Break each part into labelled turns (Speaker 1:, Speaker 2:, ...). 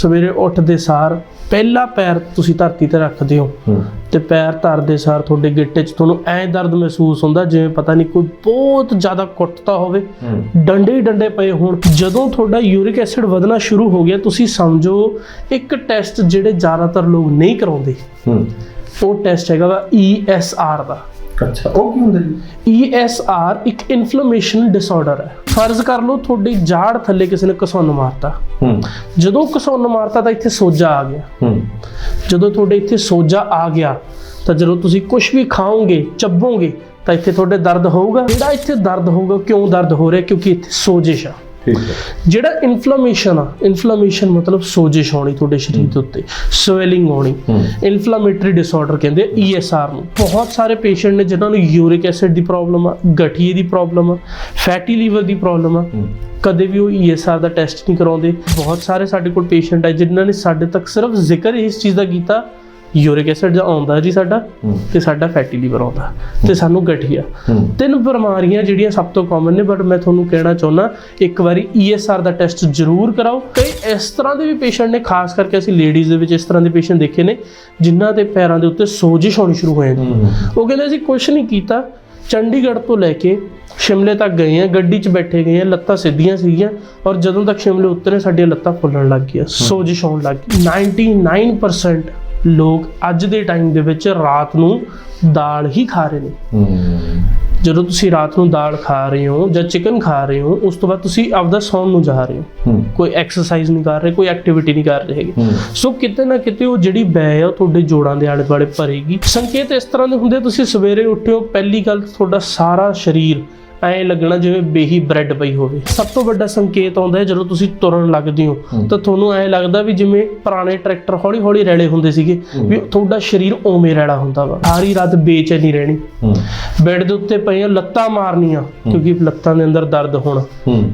Speaker 1: ਸਵੇਰੇ ਉੱਠਦੇ ਸਾਰ ਪਹਿਲਾ ਪੈਰ ਤੁਸੀਂ ਧਰਤੀ ਤੇ ਰੱਖਦੇ ਹੋ। ਤੇ ਪੈਰ ਧਰਦੇ ਸਾਰ ਤੁਹਾਡੇ ਗਿੱਟੇ 'ਚ ਤੁਹਾਨੂੰ ਐਂ ਦਰਦ ਮਹਿਸੂਸ ਹੁੰਦਾ ਜਿਵੇਂ ਪਤਾ ਨਹੀਂ ਕੋਈ ਬਹੁਤ ਜ਼ਿਆਦਾ ਕੁੱਟਦਾ ਹੋਵੇ। ਡੰਡੇ ਡੰਡੇ ਪਏ ਹੋਣ। ਜਦੋਂ ਤੁਹਾਡਾ ਯੂਰਿਕ ਐਸਿਡ ਵਧਣਾ ਸ਼ੁਰੂ ਹੋ ਗਿਆ ਤੁਸੀਂ ਸਮਝੋ ਇੱਕ ਟੈਸਟ ਜਿਹੜੇ ਜ਼ਿਆਦਾਤਰ ਲੋਕ ਨਹੀਂ ਕਰਾਉਂਦੇ। ਉਹ ਟੈਸਟ ਹੈਗਾ ਵਾ ESR ਦਾ।
Speaker 2: ਅੱਛਾ ਉਹ ਕੀ ਹੁੰਦਾ ਜੀ?
Speaker 1: ESR ਇੱਕ ਇਨਫਲੇਮੇਸ਼ਨ ਡਿਸਆਰਡਰ ਹੈ। ਫਰਜ਼ ਕਰ ਲਓ ਤੁਹਾਡੀ ਜਾੜ ਥੱਲੇ ਕਿਸੇ ਨੇ ਘਸੁੰਨ ਮਾਰਤਾ।
Speaker 2: ਹੂੰ।
Speaker 1: ਜਦੋਂ ਘਸੁੰਨ ਮਾਰਤਾ ਤਾਂ ਇੱਥੇ ਸੋਜਾ ਆ ਗਿਆ।
Speaker 2: ਹੂੰ।
Speaker 1: ਜਦੋਂ ਤੁਹਾਡੇ ਇੱਥੇ ਸੋਜਾ ਆ ਗਿਆ ਤਾਂ ਜਦੋਂ ਤੁਸੀਂ ਕੁਝ ਵੀ ਖਾਓਗੇ ਚੱਬੋਗੇ ਤਾਂ ਇੱਥੇ ਤੁਹਾਡੇ ਦਰਦ ਹੋਊਗਾ। ਜਿਹੜਾ ਇੱਥੇ ਦਰਦ ਹੋਊਗਾ ਕਿਉਂ ਦਰਦ ਹੋ ਰਿਹਾ? ਕਿਉਂਕਿ ਇੱਥੇ ਸੋਜਿਸ਼ ਆ।
Speaker 2: ਠੀਕ ਹੈ।
Speaker 1: ਜਿਹੜਾ ਇਨਫਲੇਮੇਸ਼ਨ ਆ ਇਨਫਲੇਮੇਸ਼ਨ ਮਤਲਬ ਸੋਜਿਸ਼ ਹੋਣੀ ਤੁਹਾਡੇ ਸਰੀਰ ਦੇ ਉੱਤੇ ਸਵੈਲਿੰਗ ਹੋਣੀ ਇਨਫਲੇਮੇਟਰੀ ਡਿਸਆਰਡਰ ਕਹਿੰਦੇ ਆ ESR ਨੂੰ। ਬਹੁਤ ਸਾਰੇ ਪੇਸ਼ੈਂਟ ਨੇ ਜਿਨ੍ਹਾਂ ਨੂੰ ਯੂਰਿਕ ਐਸਿਡ ਦੀ ਪ੍ਰੋਬਲਮ ਆ ਗਠੀਏ ਦੀ ਪ੍ਰੋਬਲਮ ਆ ਫੈਟੀ ਲੀਵਰ ਦੀ ਪ੍ਰੋਬਲਮ ਆ। ਕਦੇ ਵੀ ਉਹ ESR ਦਾ ਟੈਸਟ ਨਹੀਂ ਕਰਾਉਂਦੇ। ਬਹੁਤ ਸਾਰੇ ਸਾਡੇ ਕੋਲ ਪੇਸ਼ੈਂਟ ਹੈ ਜਿਨ੍ਹਾਂ ਨੇ ਸਾਡੇ ਤੱਕ ਸਿਰਫ ਜ਼ਿਕਰ ਇਸ ਚੀਜ਼ ਦਾ ਕੀਤਾ ਯੂਰਿਕ ਐਸਿਡ ਦਾ ਆਉਂਦਾ ਜੀ ਸਾਡਾ ਤੇ ਸਾਡਾ ਫੈਟੀ ਲੀਵਰ ਆਉਂਦਾ। ਤੇ ਸਾਨੂੰ ਗਠੀਆ। ਤਿੰਨ ਬਿਮਾਰੀਆਂ ਜਿਹੜੀਆਂ ਸਭ ਤੋਂ ਕਾਮਨ ਨੇ ਬਟ ਮੈਂ ਤੁਹਾਨੂੰ ਕਹਿਣਾ ਚਾਹੁੰਦਾ ਇੱਕ ਵਾਰੀ ESR ਦਾ ਟੈਸਟ ਜ਼ਰੂਰ ਕਰਾਓ। ਕਈ ਇਸ ਤਰ੍ਹਾਂ ਦੇ ਵੀ ਪੇਸ਼ੈਂਟ ਨੇ ਖਾਸ ਕਰਕੇ ਅਸੀਂ ਲੇਡੀਜ਼ ਦੇ ਵਿੱਚ ਇਸ ਤਰ੍ਹਾਂ ਦੇ ਪੇਸ਼ੈਂਟ ਦੇਖੇ ਨੇ ਜਿਨ੍ਹਾਂ ਦੇ ਪੈਰਾਂ ਦੇ ਉੱਤੇ ਸੋਜਿਸ਼ ਹੋਣੀ ਸ਼ੁਰੂ ਹੋ ਜਾਂਦੀ ਉਹ ਕਹਿੰਦੇ ਅਸੀਂ ਕੁਝ ਨਹੀਂ ਕੀਤਾ ਚੰਡੀਗੜ੍ਹ ਤੋਂ ਲੈ ਕੇ ਸ਼ਿਮਲੇ ਤੱਕ ਗਏ ਆ ਗੱਡੀ 'ਚ ਬੈਠੇ ਗਏ ਆ ਲੱਤਾਂ ਸਿੱਧੀਆਂ ਸੀਗੀਆਂ ਔਰ ਜਦੋਂ ਤੱਕ ਸ਼ਿਮਲੇ ਉਤਰੇ ਸਾਡੀਆਂ ਲੱਤਾਂ ਫੁੱਲਣ ਲੱਗ ਗਈਆਂ ਸੋਜਿਸ਼ ਹੋਣ ਲੱਗ ਗਈ। 99% ਲੋਕ ਅੱਜ ਦੇ ਟਾਈਮ ਦੇ ਵਿੱਚ ਰਾਤ ਨੂੰ ਦਾਲ ਹੀ ਖਾ ਰਹੇ ਨੇ। ਜਦੋਂ ਤੁਸੀਂ ਰਾਤ ਨੂੰ ਦਾਲ ਖਾ ਰਹੇ ਹੋ ਜਾਂ ਚਿਕਨ ਖਾ ਰਹੇ ਹੋ ਉਸ ਤੋਂ ਬਾਅਦ ਤੁਸੀਂ ਆਪਦਾ ਸੌਣ ਨੂੰ ਜਾ ਰਹੇ ਹੋ। ਕੋਈ ਐਕਸਰਸਾਈਜ਼ ਨਹੀਂ ਕਰ ਰਹੇ ਕੋਈ ਐਕਟੀਵਿਟੀ ਨਹੀਂ ਕਰ ਰਹੇ ਹੈਗੇ। ਸੋ ਕਿਤੇ ਨਾ ਕਿਤੇ ਉਹ ਜਿਹੜੀ ਬੈ ਆ ਉਹ ਤੁਹਾਡੇ ਜੋੜਾਂ ਦੇ ਆਲੇ ਦੁਆਲੇ ਭਰੇਗੀ। ਸੰਕੇਤ ਇਸ ਤਰ੍ਹਾਂ ਦੇ ਹੁੰਦੇ ਤੁਸੀਂ ਸਵੇਰੇ ਉੱਠਿਓ ਪਹਿਲੀ ਗੱਲ ਤੁਹਾਡਾ ਸਾਰਾ ਸਰੀਰ ਐਂ ਲੱਗਣਾ ਜਿਵੇਂ ਬੇਹੀ ਬ੍ਰੈਡ ਪਈ ਹੋਵੇ। ਸਭ ਤੋਂ ਵੱਡਾ ਸੰਕੇਤ ਆਉਂਦਾ ਹੈ ਜਦੋਂ ਤੁਸੀਂ ਤੁਰਨ ਲੱਗਦੇ ਹੋ। ਤਾਂ ਤੁਹਾਨੂੰ ਐਂ ਲੱਗਦਾ ਵੀ ਜਿਵੇਂ ਪੁਰਾਣੇ ਟਰੈਕਟਰ ਹੌਲੀ ਹੌਲੀ ਰੈਲੇ ਹੁੰਦੇ ਸੀਗੇ। ਵੀ ਤੁਹਾਡਾ ਸਰੀਰ ਓਵੇਂ ਰੈਲਾ ਹੁੰਦਾ ਵਾ। ਸਾਰੀ ਰਾਤ ਬੇਚੈਨੀ ਰਹਿਣੀ। ਬੈੱਡ ਦੇ ਉੱਤੇ ਪਈਆਂ ਲੱਤਾਂ ਮਾਰਨੀਆਂ ਕਿਉਂਕਿ ਲੱਤਾਂ ਦੇ ਅੰਦਰ ਦਰਦ ਹੋਣਾ।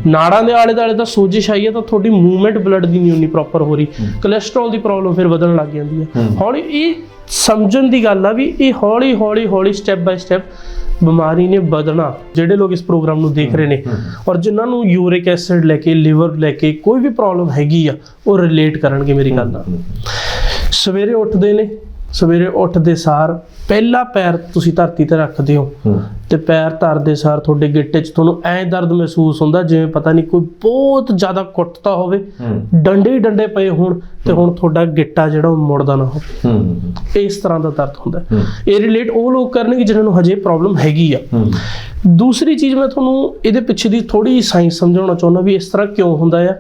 Speaker 1: ਨਾੜਾਂ ਦੇ ਆਲੇ ਦੁਆਲੇ ਤਾਂ ਸੋਜਿਸ਼ ਆਈ ਹੈ ਤਾਂ ਤੁਹਾਡੀ ਮੂਵਮੈਂਟ ਬਲੱਡ ਦੀ ਨਹੀਂ ਉਨੀ ਪ੍ਰੋਪਰ ਹੋ ਰਹੀ। ਕੋਲੇਸਟ੍ਰੋਲ ਦੀ ਪ੍ਰੋਬਲਮ ਫਿਰ ਵਧਣ ਲੱਗ ਜਾਂਦੀ ਹੂੰ। ਹੌਲੀ ਇਹ ਸਮਝਣ ਦੀ ਗੱਲ ਆ ਵੀ ਇਹ ਹੌਲੀ ਹੌਲੀ ਹੌਲੀ ਸਟੈਪ ਬਾਈ ਸਟੈਪ ਬਿਮਾਰੀ ਨੇ ਵਧਣਾ ਜਿਹੜੇ ਲੋਕ ਇਸ ਪ੍ਰੋਗਰਾਮ ਨੂੰ ਦੇਖ ਰਹੇ ਨੇ। ਔਰ ਜਿਨ੍ਹਾਂ ਨੂੰ ਯੂਰਿਕ ਐਸਿਡ ਲੈ ਕੇ ਲਿਵਰ ਲੈ ਕੇ ਕੋਈ ਵੀ ਪ੍ਰੋਬਲਮ ਹੈਗੀ ਆ ਉਹ ਰਿਲੇਟ ਕਰਨਗੇ ਮੇਰੀ ਗੱਲ ਨਾਲ। ਸਵੇਰੇ ਉੱਠਦੇ ਨੇ ਸਵੇਰੇ ਉੱਠਦੇ ਸਾਰ ਪਹਿਲਾ ਪੈਰ ਤੁਸੀਂ ਧਰਤੀ ਤੇ ਰੱਖਦੇ ਹੋ ਤੇ ਪੈਰ ਧਰਦੇ ਸਾਰ ਤੁਹਾਡੇ ਗਿੱਟੇ 'ਚ ਤੁਹਾਨੂੰ ਐਂ ਦਰਦ ਮਹਿਸੂਸ ਹੁੰਦਾ ਜਿਵੇਂ ਪਤਾ ਨਹੀਂ ਕੋਈ ਬਹੁਤ ਜ਼ਿਆਦਾ ਕੁੱਟਦਾ ਹੋਵੇ ਡੰਡੇ ਡੰਡੇ ਪਏ ਹੋਣ ਤੇ ਹੁਣ ਤੁਹਾਡਾ ਗਿੱਟਾ ਜਿਹੜਾ ਉਹ ਮੁੜਦਾ ਨਾ ਹੋਵੇ। ਇਸ ਤਰ੍ਹਾਂ ਦਾ ਦਰਦ ਹੁੰਦਾ। ਇਹ ਰਿਲੇਟ ਉਹ ਲੋਕ ਕਰਨਗੇ ਜਿਨ੍ਹਾਂ ਨੂੰ ਹਜੇ ਪ੍ਰੋਬਲਮ ਹੈਗੀ ਆ। ਦੂਸਰੀ ਚੀਜ਼ ਮੈਂ ਤੁਹਾਨੂੰ ਇਹਦੇ ਪਿੱਛੇ ਦੀ ਥੋੜੀ ਸਾਇੰਸ ਸਮਝਾਉਣਾ ਚਾਹੁੰਦਾ ਵੀ ਇਸ ਤਰ੍ਹਾਂ ਕਿਉਂ ਹੁੰਦਾ ਆ।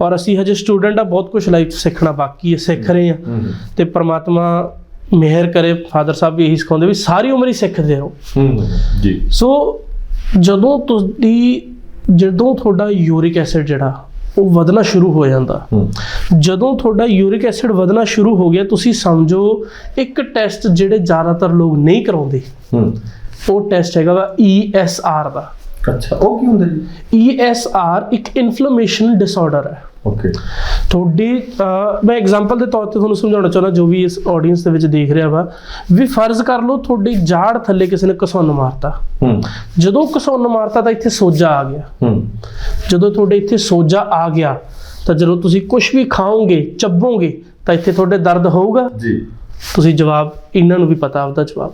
Speaker 1: ਔਰ ਅਸੀਂ ਹਜੇ ਸਟੂਡੈਂਟ ਆ ਬਹੁਤ ਕੁਝ ਲਾਈਫ ਸਿੱਖਣਾ ਬਾਕੀ ਹੈ ਸਿੱਖ ਰਹੇ ਆ। ਤੇ ਪ੍ਰਮਾਤਮਾ ਮਿਹਰ ਕਰੇ ਫਾਦਰ ਸਾਹਿਬ ਵੀ ਇਹੀ ਸਿਖਾਉਂਦੇ ਵੀ ਸਾਰੀ ਉਮਰ ਹੀ ਸਿੱਖਦੇ ਰਹੋ।
Speaker 2: ਹੂੰ ਜੀ।
Speaker 1: ਸੋ ਜਦੋਂ ਤੁਸੀਂ ਜਦੋਂ ਤੁਹਾਡਾ ਯੂਰਿਕ ਐਸਿਡ ਜਿਹੜਾ ਉਹ ਵਧਣਾ ਸ਼ੁਰੂ ਹੋ ਜਾਂਦਾ ਜਦੋਂ ਤੁਹਾਡਾ ਯੂਰਿਕ ਐਸਿਡ ਵਧਣਾ ਸ਼ੁਰੂ ਹੋ ਗਿਆ ਤੁਸੀਂ ਸਮਝੋ ਇੱਕ ਟੈਸਟ ਜਿਹੜੇ ਜ਼ਿਆਦਾਤਰ ਲੋਕ ਨਹੀਂ ਕਰਾਉਂਦੇ ਉਹ ਟੈਸਟ ਹੈਗਾ ਵਾ ESR ਦਾ।
Speaker 2: ਅੱਛਾ ਉਹ ਕੀ ਹੁੰਦਾ ਜੀ?
Speaker 1: ESR ਇੱਕ ਇਨਫਲੇਮੇਸ਼ਨ ਡਿਸਆਰਡਰ ਹੈ।
Speaker 2: ਓਕੇ।
Speaker 1: ਤੁਹਾਡੀ ਮੈਂ ਐਗਜ਼ਾਮਪਲ ਦੇ ਤੌਰ ਤੇ ਤੁਹਾਨੂੰ ਸਮਝਾਉਣਾ ਚਾਹੁੰਦਾ ਜੋ ਵੀ ਇਸ ਆਡੀਅנס ਦੇ ਵਿੱਚ ਦੇਖ ਰਿਹਾ ਵਾ ਵੀ ਫਰਜ਼ ਕਰ ਲਓ ਤੁਹਾਡੀ ਜਾੜ ਥੱਲੇ ਕਿਸੇ ਨੇ ਘਸੁੰਨ ਮਾਰਤਾ।
Speaker 2: ਹੂੰ।
Speaker 1: ਜਦੋਂ ਘਸੁੰਨ ਮਾਰਤਾ ਤਾਂ ਇੱਥੇ ਸੋਜਾ ਆ ਗਿਆ।
Speaker 2: ਹੂੰ।
Speaker 1: ਜਦੋਂ ਤੁਹਾਡੇ ਇੱਥੇ ਸੋਜਾ ਆ ਗਿਆ ਤਾਂ ਜਦੋਂ ਤੁਸੀਂ ਕੁਝ ਵੀ ਖਾਓਗੇ ਚੱਬੋਗੇ ਤਾਂ ਇੱਥੇ ਤੁਹਾਡੇ ਦਰਦ ਹੋਊਗਾ।
Speaker 2: ਜੀ।
Speaker 1: ਤੁਸੀਂ ਜਵਾਬ ਇਹਨਾਂ ਨੂੰ ਵੀ ਪਤਾ ਆਪਦਾ ਜਵਾਬ।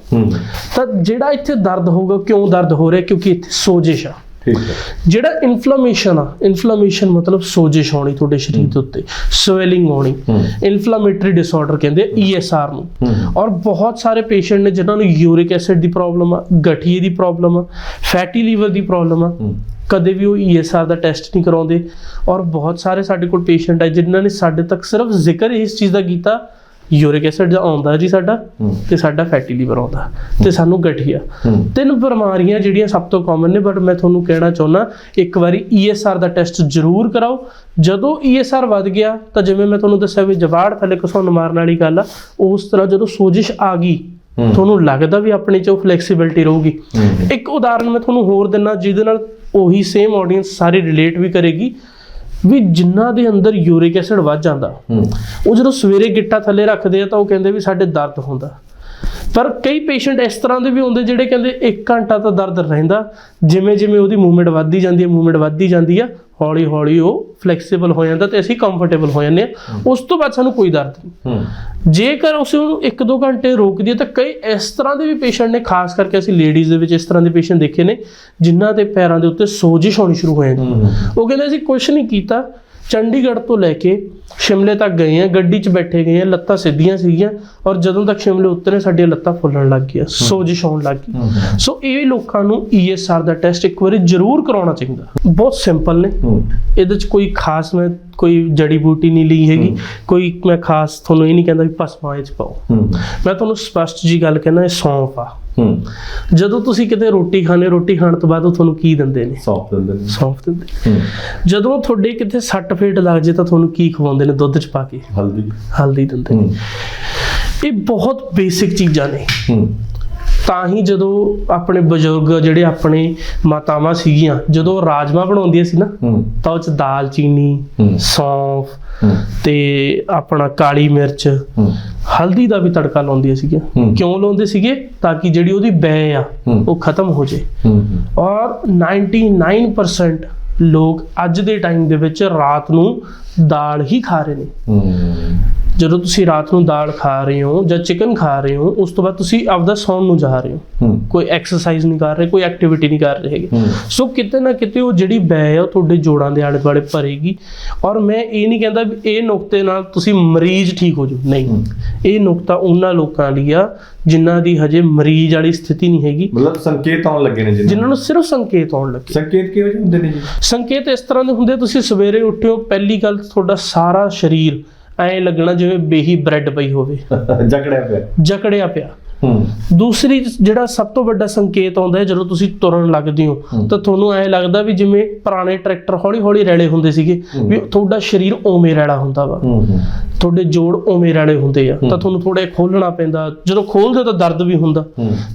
Speaker 1: ਤਾਂ ਜਿਹੜਾ ਇੱਥੇ ਦਰਦ ਹੋਊਗਾ ਕਿਉਂ ਦਰਦ ਹੋ ਰਿਹਾ? ਕਿਉਂਕਿ ਇੱਥੇ ਸੋਜਿਸ਼ ਆ।
Speaker 2: ਠੀਕ ਹੈ।
Speaker 1: ਜਿਹੜਾ ਇਨਫਲੇਮੇਸ਼ਨ ਆ ਇਨਫਲੇਮੇਸ਼ਨ ਮਤਲਬ ਸੋਜਿਸ਼ ਹੋਣੀ ਤੁਹਾਡੇ ਸਰੀਰ ਦੇ ਉੱਤੇ ਸਵੈਲਿੰਗ ਹੋਣੀ। ਇਨਫਲੇਮੇਟਰੀ ਡਿਸਆਰਡਰ ਕਹਿੰਦੇ ਆ ESR ਨੂੰ। ਔਰ ਬਹੁਤ ਸਾਰੇ ਪੇਸ਼ੈਂਟ ਨੇ ਜਿਨ੍ਹਾਂ ਨੂੰ ਯੂਰਿਕ ਐਸਿਡ ਦੀ ਪ੍ਰੋਬਲਮ ਆ ਗਠੀਏ ਦੀ ਪ੍ਰੋਬਲਮ ਆ ਫੈਟੀ ਲੀਵਰ ਦੀ ਪ੍ਰੋਬਲਮ ਆ। ਕਦੇ ਵੀ ਉਹ ESR ਦਾ ਟੈਸਟ ਨਹੀਂ ਕਰਾਉਂਦੇ। ਔਰ ਬਹੁਤ ਸਾਰੇ ਸਾਡੇ ਕੋਲ ਪੇਸ਼ੈਂਟ ਹੈ ਜਿਨ੍ਹਾਂ ਨੇ ਸਾਡੇ ਤੱਕ ਸਿਰਫ ਜ਼ਿਕਰ ਇਸ ਚੀਜ਼ ਦਾ ਕੀਤਾ ਯੂਰਿਕ ਐਸਿਡ ਦਾ ਆਉਂਦਾ ਜੀ ਸਾਡਾ ਤੇ ਸਾਡਾ ਫੈਟੀ ਲੀਵਰ ਆਉਂਦਾ ਤੇ ਸਾਨੂੰ ਗਠੀਆ। ਤਿੰਨ ਬਿਮਾਰੀਆਂ ਜਿਹੜੀਆਂ ਸਭ ਤੋਂ ਕਾਮਨ ਨੇ ਬਟ ਮੈਂ ਤੁਹਾਨੂੰ ਕਹਿਣਾ ਚਾਹੁੰਦਾ ਇੱਕ ਵਾਰੀ ESR ਦਾ ਟੈਸਟ ਜ਼ਰੂਰ ਕਰਾਓ। ਜਦੋਂ ESR ਵੱਧ ਗਿਆ ਤਾਂ ਜਿਵੇਂ ਮੈਂ ਤੁਹਾਨੂੰ ਦੱਸਿਆ ਵੀ ਜਵਾੜ ਥੱਲੇ ਘਸੁੰਨ ਮਾਰਨ ਵਾਲੀ ਗੱਲ ਆ ਉਸ ਤਰ੍ਹਾਂ ਜਦੋਂ ਸੋਜਿਸ਼ ਆ ਗਈ। ਤੁਹਾਨੂੰ ਲੱਗਦਾ ਵੀ ਆਪਣੇ ਚ ਉਹ ਫਲੈਕਸੀਬਿਲਟੀ ਰਹੂਗੀ। ਇੱਕ ਉਦਾਹਰਨ ਮੈਂ ਤੁਹਾਨੂੰ ਹੋਰ ਦਿੰਨਾ ਜਿਹਦੇ ਨਾਲ ਉਹੀ ਸੇਮ ਆਡੀਅנס ਸਾਰੀ ਰਿਲੇਟ ਵੀ ਕਰੇਗੀ। ਵੀ ਜਿਨ੍ਹਾਂ ਦੇ ਅੰਦਰ ਯੂਰਿਕ ਐਸਿਡ ਵੱਧ ਜਾਂਦਾ ਉਹ ਜਦੋਂ ਸਵੇਰੇ ਗਿੱਟਾ ਥੱਲੇ ਰੱਖਦੇ ਆ ਤਾਂ ਉਹ ਕਹਿੰਦੇ ਵੀ ਸਾਡੇ ਦਰਦ ਹੁੰਦਾ। ਪਰ ਕਈ ਪੇਸ਼ੈਂਟ ਇਸ ਤਰ੍ਹਾਂ ਦੇ ਵੀ ਹੁੰਦੇ ਜਿਹੜੇ ਕਹਿੰਦੇ 1 ਘੰਟਾ ਤਾਂ ਦਰਦ ਰਹਿੰਦਾ। ਜਿਵੇਂ ਜਿਵੇਂ ਉਹਦੀ ਮੂਵਮੈਂਟ ਵੱਧਦੀ ਜਾਂਦੀ ਹੈ ਮੂਵਮੈਂਟ ਵੱਧਦੀ ਜਾਂਦੀ ਆ ਹੌਲੀ ਹੌਲੀ ਉਹ ਫਲੈਕਸੀਬਲ ਹੋ ਜਾਂਦਾ ਤੇ ਅਸੀਂ ਕੰਫਰਟੇਬਲ ਹੋ ਜਾਂਦੇ ਆ ਉਸ ਤੋਂ ਬਾਅਦ ਸਾਨੂੰ ਕੋਈ ਦਰਦ ਨਹੀਂ।
Speaker 2: ਹੂੰ।
Speaker 1: ਜੇਕਰ ਉਸ ਨੂੰ 1-2 ਘੰਟੇ ਰੋਕ ਦਈਏ ਤਾਂ ਕਈ ਇਸ ਤਰ੍ਹਾਂ ਦੇ ਵੀ ਪੇਸ਼ੈਂਟ ਨੇ ਖਾਸ ਕਰਕੇ ਅਸੀਂ ਲੇਡੀਜ਼ ਦੇ ਵਿੱਚ ਇਸ ਤਰ੍ਹਾਂ ਦੇ ਪੇਸ਼ੈਂਟ ਦੇਖੇ ਨੇ ਜਿਨ੍ਹਾਂ ਦੇ ਪੈਰਾਂ ਦੇ ਉੱਤੇ ਸੋਜਿਸ਼ ਹੋਣੀ ਸ਼ੁਰੂ ਹੋ ਜਾਂਦੀ
Speaker 2: ਹੂੰ।
Speaker 1: ਉਹ ਕਹਿੰਦੇ ਅਸੀਂ ਕੁਝ ਨਹੀਂ ਕੀਤਾ ਚੰਡੀਗੜ੍ਹ ਤੋਂ ਲੈ ਕੇ ਸ਼ਿਮਲੇ ਤੱਕ ਗਏ ਆ ਗੱਡੀ 'ਚ ਬੈਠੇ ਗਏ ਆ ਲੱਤਾਂ ਸਿੱਧੀਆਂ ਸੀਗੀਆਂ ਔਰ ਜਦੋਂ ਤੱਕ ਸ਼ਿਮਲੇ ਉਤਰੇ ਸਾਡੀਆਂ ਲੱਤਾਂ ਫੁੱਲਣ ਲੱਗ ਗਈਆਂ ਸੋਜਿਸ਼ ਹੋਣ ਲੱਗ ਗਈ। ਸੋ ਇਹ ਲੋਕਾਂ ਨੂੰ ESR ਦਾ ਟੈਸਟ ਇੱਕ ਵਾਰੀ ਜ਼ਰੂਰ ਕਰਾਉਣਾ ਚਾਹੀਦਾ। ਬਹੁਤ ਸਿੰਪਲ ਨੇ। ਇਹਦੇ 'ਚ ਕੋਈ ਖਾਸ ਮੈਂ ਕੋਈ ਜੜੀ ਬੂਟੀ ਨਹੀਂ ਲਈ ਹੈਗੀ। ਕੋਈ ਮੈਂ ਖਾਸ ਤੁਹਾਨੂੰ ਇਹ ਨਹੀਂ ਕਹਿੰਦਾ ਵੀ ਭਸਮਾਂ ਇਹ 'ਚ ਪਾਓ। ਮੈਂ ਤੁਹਾਨੂੰ ਸਪਸ਼ਟ ਜੀ ਗੱਲ ਕਹਿਣਾ ਇਹ ਸੌਂਫ ਆ। ਜਦੋਂ ਤੁਸੀਂ ਕਿਤੇ ਰੋਟੀ ਖਾਣੇ ਰੋਟੀ ਖਾਣ ਤੋਂ ਬਾਅਦ ਉਹ ਤੁਹਾਨੂੰ ਕੀ ਦਿੰਦੇ ਨੇ?
Speaker 2: ਸੌਫਟ ਦਿੰਦੇ ਨੇ।
Speaker 1: ਸੌਂਫ ਦਿੰਦੇ। ਜਦੋਂ ਤੁਹਾਡੇ ਕਿਤੇ ਸੱਟ ਫੇਟ ਲੱਗ ਜੇ ਤਾਂ ਤੁਹਾਨੂੰ ਕੀ ਖਵਾਉਂਦੇ ਨੇ ਦੁੱਧ 'ਚ ਪਾ ਕੇ?
Speaker 2: ਹਲਦੀ।
Speaker 1: ਹਲਦੀ ਦਿੰਦੇ ਨੇ। ਇਹ ਬਹੁਤ ਬੇਸਿਕ ਚੀਜ਼ਾਂ ਨੇ। ਤਾਂ ਹੀ ਜਦੋਂ ਆਪਣੇ ਬਜ਼ੁਰਗ ਜਿਹੜੇ ਆਪਣੇ ਮਾਤਾਵਾਂ ਸੀਗੀਆਂ ਜਦੋਂ ਰਾਜਮਾ ਬਣਾਉਂਦੀਆਂ ਸੀ ਨਾ ਤਾਂ ਉਹ 'ਚ ਦਾਲ ਚੀਨੀ। ਸੌਂਫ ਤੇ ਆਪਣਾ ਕਾਲੀ ਮਿਰਚ ਹਲਦੀ ਦਾ ਵੀ ਤੜਕਾ ਲਾਉਂਦੀਆਂ ਸੀਗੀਆਂ। ਕਿਉਂ ਲਾਉਂਦੇ ਸੀਗੇ? ਤਾਂ ਕਿ ਜਿਹੜੀ ਉਹਦੀ ਬੈ ਆ। ਉਹ ਖਤਮ ਹੋ ਜੇ। ਔਰ 99% ਲੋਕ ਅੱਜ ਦੇ ਟਾਈਮ ਦੇ ਵਿੱਚ ਰਾਤ ਨੂੰ ਦਾਲ ਹੀ ਖਾ ਰਹੇ ਨੇ। ਜਦੋਂ ਤੁਸੀਂ ਰਾਤ ਨੂੰ ਦਾਲ ਖਾ ਰਹੇ ਹੋ ਜਾਂ ਚਿਕਨ ਖਾ ਰਹੇ ਹੋ ਉਸ ਤੋਂ ਬਾਅਦ ਤੁਸੀਂ ਆਪਦਾ ਸੌਣ ਨੂੰ ਜਾ ਰਹੇ ਹੋ।
Speaker 2: ਹੂੰ।
Speaker 1: ਕੋਈ ਐਕਸਰਸਾਈਜ਼ ਨਹੀਂ ਕਰ ਰਹੇ ਕੋਈ ਐਕਟੀਵਿਟੀ ਨਹੀਂ ਕਰ ਰਹੇ ਹੈਗੇ।
Speaker 2: ਹੂੰ।
Speaker 1: ਸੋ ਕਿਤੇ ਨਾ ਕਿਤੇ ਉਹ ਜਿਹੜੀ ਬੈ ਆ ਉਹ ਤੁਹਾਡੇ ਜੋੜਾਂ ਦੇ ਆਲੇ ਦੁਆਲੇ ਭਰੇਗੀ। ਔਰ ਮੈਂ ਇਹ ਨਹੀਂ ਕਹਿੰਦਾ ਵੀ ਇਹ ਨੁਕਤੇ ਨਾਲ ਤੁਸੀਂ ਮਰੀਜ਼ ਠੀਕ ਹੋ ਜਾਓ। ਨਹੀਂ।
Speaker 2: ਹੂੰ।
Speaker 1: ਇਹ ਨੁਕਤਾ ਉਹਨਾਂ ਲੋਕਾਂ ਲਈ ਆ ਜਿਨ੍ਹਾਂ ਦੀ ਹਜੇ ਮਰੀਜ਼ ਵਾਲੀ ਸਥਿਤੀ ਨਹੀਂ ਹੈਗੀ।
Speaker 2: ਮਤਲਬ ਸੰਕੇਤ ਆਉਣ ਲੱਗੇ ਨੇ
Speaker 1: ਜਿਨ੍ਹਾਂ ਨੂੰ ਸਿਰਫ ਸੰਕੇਤ ਆਉਣ ਲੱਗੇ।
Speaker 2: ਸੰਕੇਤ ਕਿਹੋ ਜਿਹੇ ਹੁੰਦੇ ਨੇ ਜੀ?
Speaker 1: ਸੰਕੇਤ ਇਸ ਤਰ੍ਹਾਂ ਦੇ ਹੁੰਦੇ ਤੁਸੀਂ ਸਵੇਰੇ ਉੱਠਿਓ ਪਹਿਲੀ ਗੱਲ ਤੁਹਾਡਾ ਸਾਰਾ ਸਰੀਰ ਐਂ ਲੱਗਣਾ ਜਿਵੇਂ ਬੇਹੀ ਬ੍ਰੈਡ ਪਈ ਹੋਵੇ।
Speaker 2: ਜਕੜਿਆ ਪਿਆ।
Speaker 1: ਜਕੜਿਆ ਪਿਆ। ਦੂਸਰੀ ਜਿਹੜਾ ਸਭ ਤੋਂ ਵੱਡਾ ਸੰਕੇਤ ਆਉਂਦਾ ਹੈ ਜਦੋਂ ਤੁਸੀਂ ਤੁਰਨ ਲੱਗਦੇ ਹੋ। ਤਾਂ ਤੁਹਾਨੂੰ ਐਂ ਲੱਗਦਾ ਵੀ ਜਿਵੇਂ ਪੁਰਾਣੇ ਟਰੈਕਟਰ ਹੌਲੀ ਹੌਲੀ ਰੈਲੇ ਹੁੰਦੇ ਸੀਗੇ। ਵੀ ਤੁਹਾਡਾ ਸਰੀਰ ਓਵੇਂ ਰੈਲਾ ਹੁੰਦਾ ਵਾ। ਤੁਹਾਡੇ ਜੋੜ ਓਵੇਂ ਰੈਲੇ ਹੁੰਦੇ ਆ। ਤਾਂ। ਤੁਹਾਨੂੰ ਥੋੜੇ ਖੋਲਣਾ ਪੈਂਦਾ। ਜਦੋਂ ਖੋਲਦੇ ਤਾਂ ਦਰਦ ਵੀ ਹੁੰਦਾ।